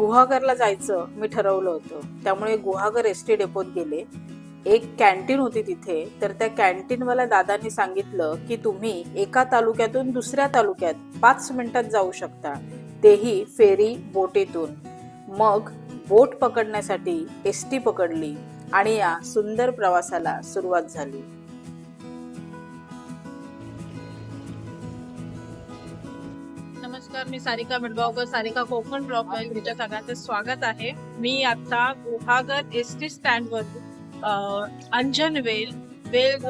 गुहागरला जायचं मी ठरवलं होतं. त्यामुळे गुहागर एस टी डेपोत गेले. एक कॅन्टीन होती तिथे. तर त्या कॅन्टीनवाल्या दादांनी सांगितलं की तुम्ही एका तालुक्यातून दुसऱ्या तालुक्यात पाच मिनिटात जाऊ शकता. तेही फेरी बोटीतून. मग बोट पकडण्यासाठी एस टी पकडली आणि या सुंदर प्रवासाला सुरुवात झाली. नमस्कार मी सारिका मिडगावकर सारिका कोकण ब्लॉक तुमच्या सगळ्यांचं स्वागत आहे. मी आता गुहागर एस टी स्टँड वर अंजनवेल वेल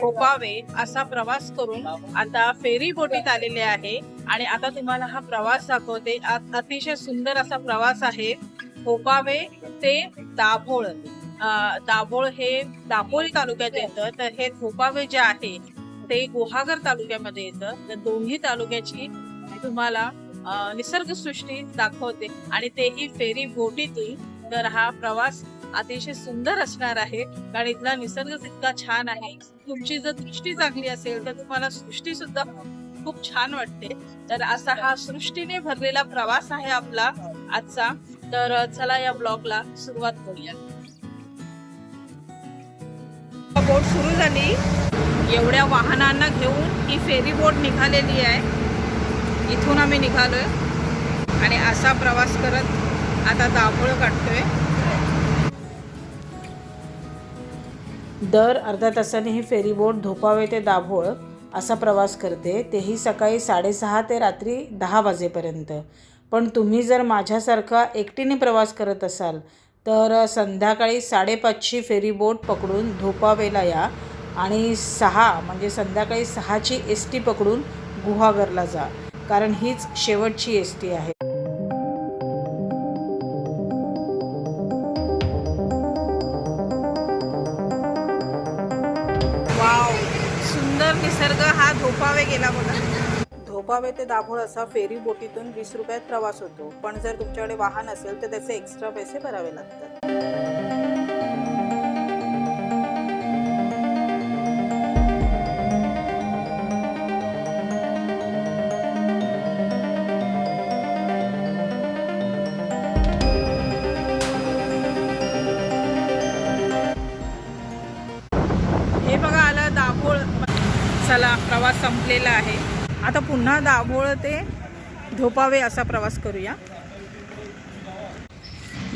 कोपावे असा प्रवास करून आता फेरी बोटीत आलेले आहे. आणि आता तुम्हाला हा प्रवास दाखवते. अतिशय सुंदर असा प्रवास आहे. कोपावे ते दाभोळ. दाभोळ हे दापोली तालुक्यात येतं. तर हे कोपावे जे आहे ते गुहागर तालुक्यामध्ये येतं. तर दोन्ही तालुक्याची तुम्हाला निसर्गसृष्टी दाखवते आणि तेही फेरी बोटीतून तर हा प्रवास अतिशय सुंदर असणार आहे कारण इथला निसर्ग इतका छान आहे. तुमची जर दृष्टी चांगली असेल तर तुम्हाला सृष्टी सुद्धा खूप छान वाटते. तर असा हा सृष्टीने भरलेला प्रवास आहे आपला आजचा. तर चला या ब्लॉगला सुरुवात करूया. बोट सुरू झाली. एवढ्या वाहनांना घेऊन ही फेरी बोट निघालेली आहे. इथून आम्ही निघालोय. आणि असा प्रवास करत आता दाभोळ काढतोय. दर अर्ध्या तासाने ही फेरीबोट धोपावे ते दाभोळ असा प्रवास करते. तेही सकाळी साडेसहा ते रात्री दहा वाजेपर्यंत. पण तुम्ही जर माझ्यासारखा एकटीने प्रवास करत असाल तर संध्याकाळी साडेपाचची फेरीबोट पकडून धोपावेला या आणि सहा म्हणजे संध्याकाळी सहाची एस टी पकडून गुहागरला जा. कारण हीच शेवटची एस टी आहे. वाव सुंदर निसर्ग हा धोपावे गेला बघा. धोपावे ते दाभोळ असा फेरी बोटीतून वीस रुपयात प्रवास होतो. पण जर तुमच्याकडे वाहन असेल तर त्याचे एक्स्ट्रा पैसे भरावे लागतात. चला प्रवास संपलेला आहे. आता पुन्हा दाभोळ ते धोपावे असा प्रवास करूया.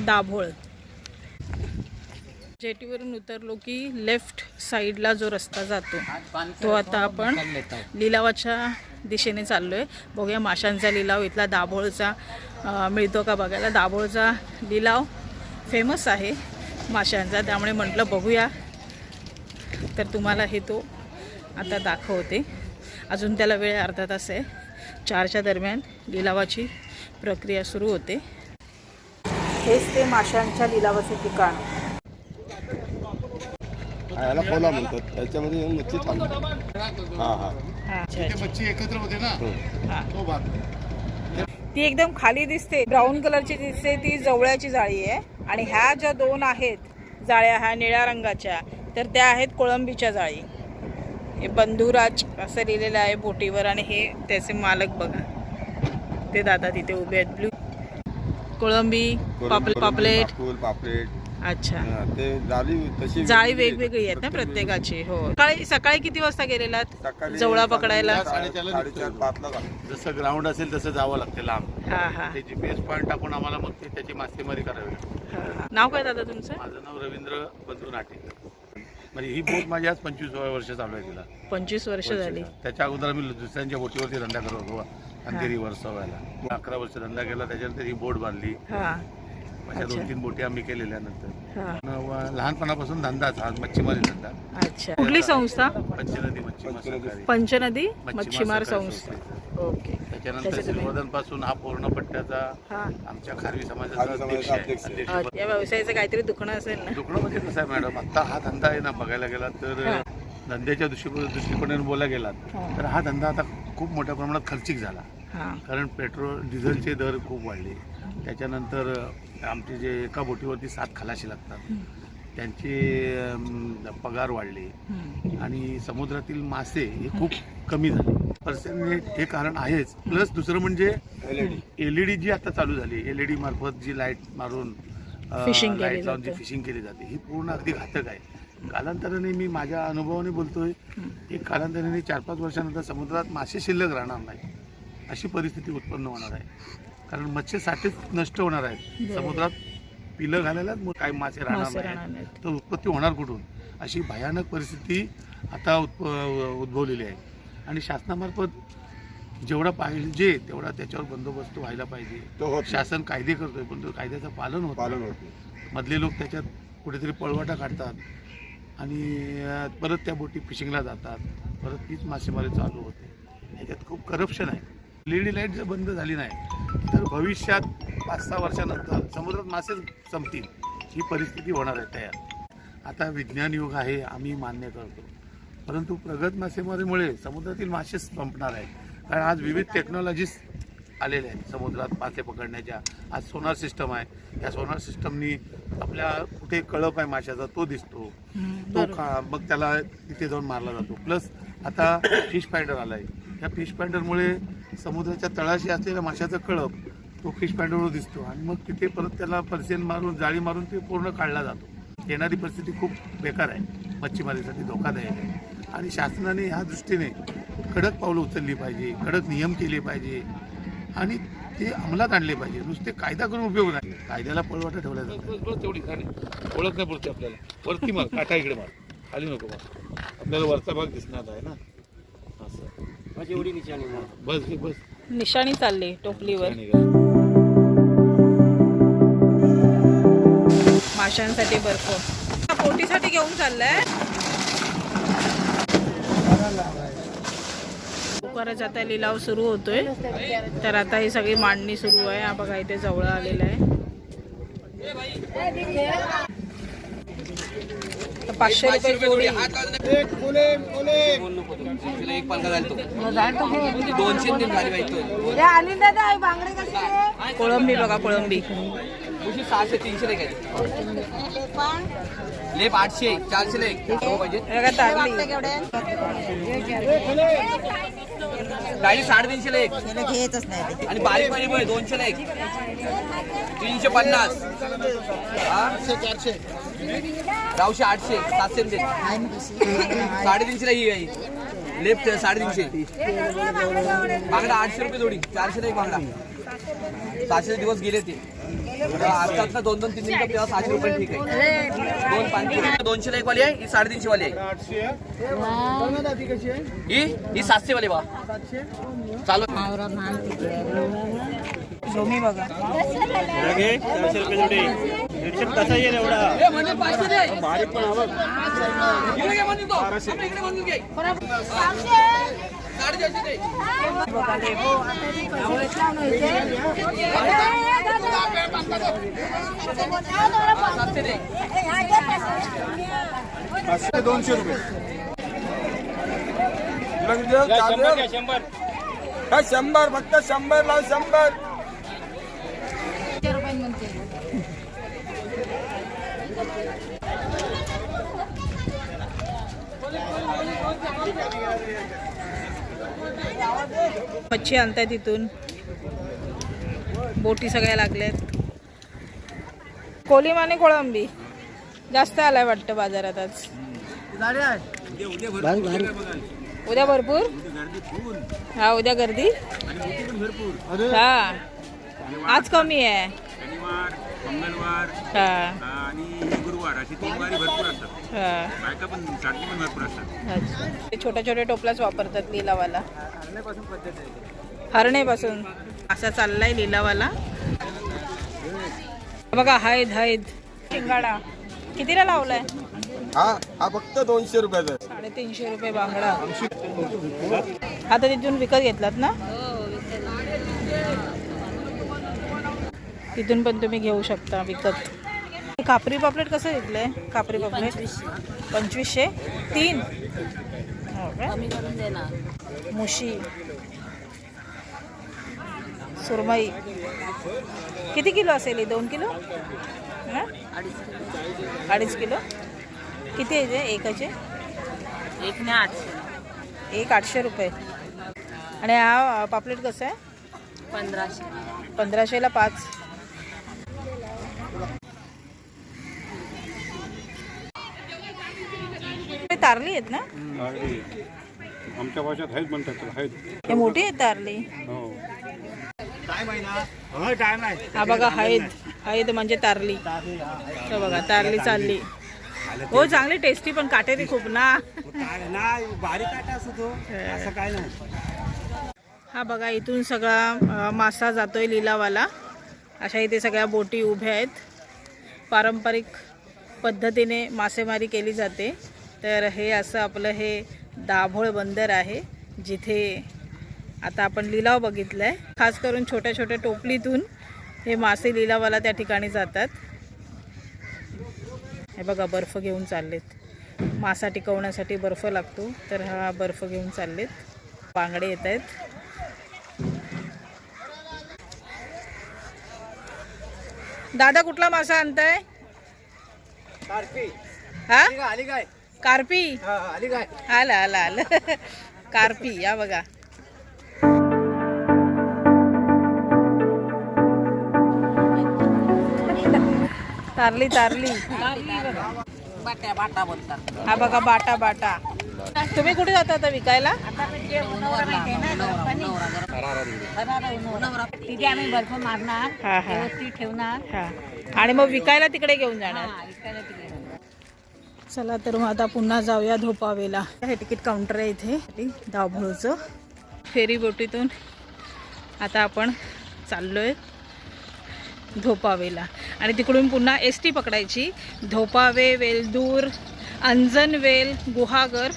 दाभोळ. जेटीवरून उतरलो की लेफ्ट साईडला जो रस्ता जातो तो आता आपण लिलावाच्या दिशेने चाललो आहे बघूया माशांचा लिलाव इथला दाभोळचा मिळतो का बघायला? दाभोळचा लिलाव फेमस आहे माशांचा त्यामुळे म्हटलं बघूया. तर तुम्हाला हे तो आता दाखवते. अजून त्याला वेळ अर्धा तास आहे. चारच्या दरम्यान लिलावाची प्रक्रिया सुरू होते. हेच ते माशांच्या लिलावाचे ठिकाण. याला कोला म्हणतात. त्याच्यामध्ये मच्छी थांबते. हा हा. अच्छा अच्छा मच्छी एकत्र होते ना? हा. तो भाग. ती एकदम खाली दिसते. ब्राऊन कलरची दिसते. ती जवळ्याची जाळी आहे. आणि ह्या ज्या दोन आहेत जाळ्या ह्या निळ्या रंगाच्या तर त्या आहेत कोळंबीच्या जाळी. हे बंधुराज असं लिहिलेलं आहे बोटीवर आणि हे त्याचे मालक बघा. ते दादा तिथे उभे आहेत. ब्लू कोळंबी पापल पापलेट. पापूल पापलेट. अच्छा. ते जाळी तशी जाळी वेगवेगळी आहेत ना प्रत्येकाची हो. सकाळी सकाळी किती वाजता गेलेलात? जवळा पकडायला. जसं ग्राउंड असेल तसं जावं लागतं लांब. हा हा. ते जीपीएस पॉईंट टाकून आम्हाला मग ते त्याची मासेमारी करावी. नाव काय दादा तुमचं? माझं नाव रवींद्र बंधू नाटे म्हणजे ही बोट माझी आज पंचवीस वर्ष चालू आहे तिला. पंचवीस वर्ष झाली. त्याच्या अगोदर आम्ही दुसऱ्यांच्या बोटीवरती धंदा करत होतो. अंधेरी वर्सोव्याला अकरा वर्ष धंदा केला त्याच्यानंतर ही बोट बांधली. हा. अशा दोन तीन बोटी आम्ही केलेल्या नंतर हा लहानपणापासून धंदाच हा मच्छीमारी धंदा. अच्छा. कुठली संस्था? पंचनदी मच्छीमार पंचनदी मच्छीमार संस्था. ओके. त्याच्यानंतर श्रीवर्धनपासून हा पूर्ण पट्ट्याचा हा. आमच्या खारवी समाजाचा या व्यवसायाचं काहीतरी दुखणं असेल ना? दुखणं म्हणजे कसं आहे मॅडम आता हा धंदा आहे ना बघायला गेला तर. धंद्याच्या दृष्टी दृष्टिकोनाने बोलायला गेलात हा. तर हा धंदा आता खूप मोठ्या प्रमाणात खर्चिक झाला. कारण पेट्रोल डिझेलचे दर खूप वाढले. त्याच्यानंतर आमचे जे एका बोटीवरती सात खलाशी लागतात. त्यांचे पगार वाढले. आणि समुद्रातील मासे हे खूप कमी झाले. पर्सेंट हे कारण आहेच. प्लस दुसरं म्हणजे एलईडी. जी आता चालू झाली एलईडी मार्फत जी लाइट मारून लाइट लावून जी. फिशिंग केली जाते ही पूर्ण अगदी घातक आहे. कालांतराने मी माझ्या अनुभवाने बोलतोय की कालांतराने चार पाच वर्षानंतर समुद्रात मासे शिल्लक राहणार नाही. अशी परिस्थिती उत्पन्न होणार आहे. कारण मत्स्य साठेच नष्ट होणार आहेत. समुद्रात पिलं घालायलाच मग काही मासे राहणार नाही नाहीत. तर उत्पत्ती होणार कुठून अशी भयानक परिस्थिती आता उत्प उद्भवलेली आहे आणि शासनामार्फत जेवढा पाहिजे तेवढा त्याच्यावर बंदोबस्त व्हायला पाहिजे. शासन कायदे करतोय पण तो कायद्याचं पालन होत पालन. होत. मधले लोक त्याच्यात कुठेतरी पळवाटा काढतात आणि परत त्या बोटी फिशिंगला जातात परत तीच मासेमारी चालू होते ह्याच्यात खूप करप्शन आहे लेडी लाइट जर बंद झाली नाही तर भविष्यात पाच सहा वर्षानंतर समुद्रात मासेच संपतील. ही परिस्थिती होणार आहे तयार. आता विज्ञान युग आहे आम्ही मान्य करतो. परंतु प्रगत मासेमारीमुळे समुद्रातील मासे संपणार आहेत. कारण आज विविध टेक्नॉलॉजीज आलेल्या आहेत. समुद्रात मासे पकडण्याच्या आज सोनार सिस्टम आहे. या सोनार सिस्टमनी आपल्या कुठे कळप आहे माशाचा तो दिसतो. तो. खा मग त्याला तिथे जाऊन मारला जातो. प्लस आता फिश पॅन्डर आला आहे या फिश पॅन्डरमुळे समुद्राच्या तळाशी असलेल्या माशाचा कळप तो फिश पॅन्डरवर दिसतो. आणि मग तिथे परत त्याला पर्सेन मारून जाळी मारून ते पूर्ण काढला जातो. येणारी परिस्थिती खूप बेकार आहे. मच्छीमारीसाठी धोकादायक आहे. आणि शासनाने ह्या दृष्टीने कडक पावलं उचलली पाहिजे कडक नियम केले पाहिजे. आणि ते अंमलात आणले पाहिजे. नुसते कायदा करून उपयोग नाही. कायद्याला पळवाटा ठेवला जातो. तेवढी ओळख नाही पडते आपल्याला. वरती मार काटा इकडे मार. खाली नको मार आपल्याला वरचा भाग दिसणार आहे ना? असं. बस घे, बस निशाणी चालली टोपलीवर? माशांसाठी बर्फ. पोटीसाठी घेऊन चाललाय. लवकरच आता लिलाव सुरू होतोय. तर आता ही सगळी मांडणी सुरू आहे. हा बघा इथे जवळ आलेलं आहे. पाचशे रुपये जोडी एक पालका घालतो दोनशे तीन झाली पाहिजे कोळंबी बघा कोळंबी. तुझी सहाशे तीनशे आहे लेप आठशे चारशे लेख हो पाहिजे हे बघा तारली डाळी साडेतीनशे लेख आणि बारीक पाणी पण दोनशे लेख तीनशे पन्नास. हा? गावशे आठशे सातशे दे साडेतीनशे ही आहे. लेफ्ट साडेतीनशे. बांगडा आठशे रुपये जोडी चारशे नाही बांगडा. सहाशे दिवस गेले ते. आता दोन दोन तीन तीन तेव्हा सहाशे रुपये ठीक आहे. दोन पाच दोनशे एक वाली आहे ही साडेतीनशे वाली आहे ही? ही सातशे वाली बा. चालू. बघा. ए, म्हणजे. साडेचारशे दे. दोनशे रुपये. शंभर फक्त शंभर लाव शंभर. मच्छी आणताय तिथून. बोटी सगळ्या लागल्यात. कोलिम आणि कोळंबी. जास्त आलाय वाटतं बाजारात आज. उद्या भरपूर? हा उद्या गर्दी. हा. आज कमी आहे. हा. हा. छोट्या छोट्या टोपलाच वापरतात लिलावाला हरणेपासून असा चाललाय लिलावाला. बघा हायद हायद शिंगाडा. कितीला लावलाय? हा हा फक्त दोनशे रुपयाचा आहे. साडेतीनशे रुपये बांगडा. आता तिथून विकत घेतलात ना? तिथून पण तुम्ही घेऊ शकता विकत. कापरी पापलेट कसं घेतलंय? कापरी पापलेट? पंचवीसशे. तीन. हो का? मुशी. सुरमई. किती किलो असेल ही? दोन किलो? हा? अडीच किलो. किती आहे जे? एकाचे एक ने आठशे एक आठशे रुपये. आणि हा पापलेट कसं आहे? पंधराशे. पंधराशेला पाच. हे तारली आहेत ना? आमच्या भाषेत आहेत म्हणतात आहेत. हे मोठी आहेत तारली? हो बघा हैद हैद म्हणजे तारली. बघा तारली चालली. हो चांगली टेस्टी पण काटेरी खूप ना. हा. बघा इथून सगळा मासा जातोय लिलावाला. अशा इथे सगळ्या बोटी उभ्या आहेत. पारंपरिक पद्धतीने मासेमारी केली जाते. तर हे असं आपलं हे दाभोळ बंदर आहे जिथे आता आपण लिलाव बघितला आहे खास करून छोट्या छोट्या टोपलीतून हे मासे लिलावाला त्या ठिकाणी जातात. हे बघा बर्फ घेऊन चाललेत. मासा टिकवण्यासाठी बर्फ लागतो तर हा बर्फ घेऊन चाललेत. बांगडे येत आहेत. दादा कुठला मासा आणताय? हा? कार्पी? आला आला आलं कार्पी या बघा. तारली तारली. हा बघा बाटा बाटा. तुम्ही कुठे जाता आता विकायला? तिथे आम्ही बर्फ मारणार व्यवस्थित ठेवणार. हा. आणि मग विकायला तिकडे घेऊन जाणार. चला तर मग आता पुन्हा जाऊया धोपावेला. हे तिकीट काउंटर आहे इथे धावभोळचं फेरी बोटीतून आता आपण चाललोय. धोपावेला. आणि तिकडून पुन्हा एस टी पकडायची. धोपावे वेलदूर अंजनवेल गुहागर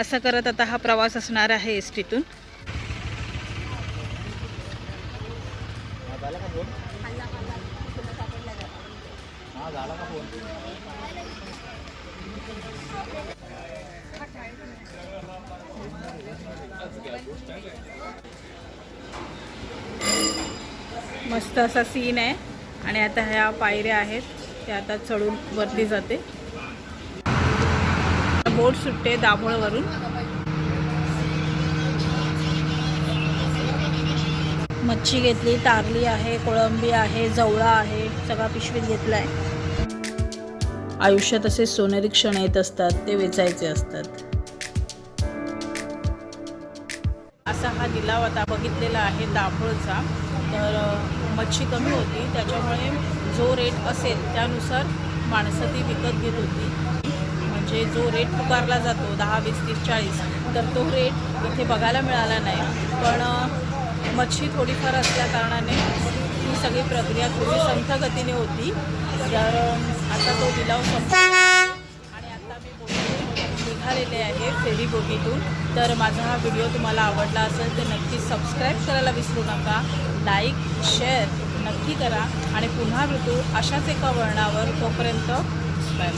असं करत आता हा प्रवास असणार आहे एस टीतून मस्त असा सीन आहे. आणि आता ह्या पायऱ्या आहेत त्या आता चढून वरती जाते. बोट सुटते दाभोळवरून. मच्छी घेतली तारली आहे कोळंबी आहे जवळा आहे सगळा पिशवीत घेतला आहे आयुष्यात असे सोनेरी क्षण येत असतात ते वेचायचे असतात. असा हा लिलाव आता बघितलेला आहे दाभोळचा. तर मच्छी कमी होती त्याच्यामुळे जो रेट असेल त्यानुसार माणसं ती विकत घेत होती. म्हणजे जो रेट पुकारला जातो दहा वीस तीस चाळीस तर तो रेट इथे बघायला मिळाला नाही. पण मच्छी थोडीफार असल्या कारणाने ही सगळी प्रक्रिया थोडी संथ गतीने होती. तर आता तो लिलाव संपला. निघालेले आहे फेरी बोगीतून. तर माझा हा व्हिडिओ तुम्हाला आवडला असेल तर नक्की सबस्क्राईब करायला विसरू नका. लाईक शेअर नक्की करा. आणि पुन्हा भेटू अशाच एका वळणावर. तोपर्यंत बाय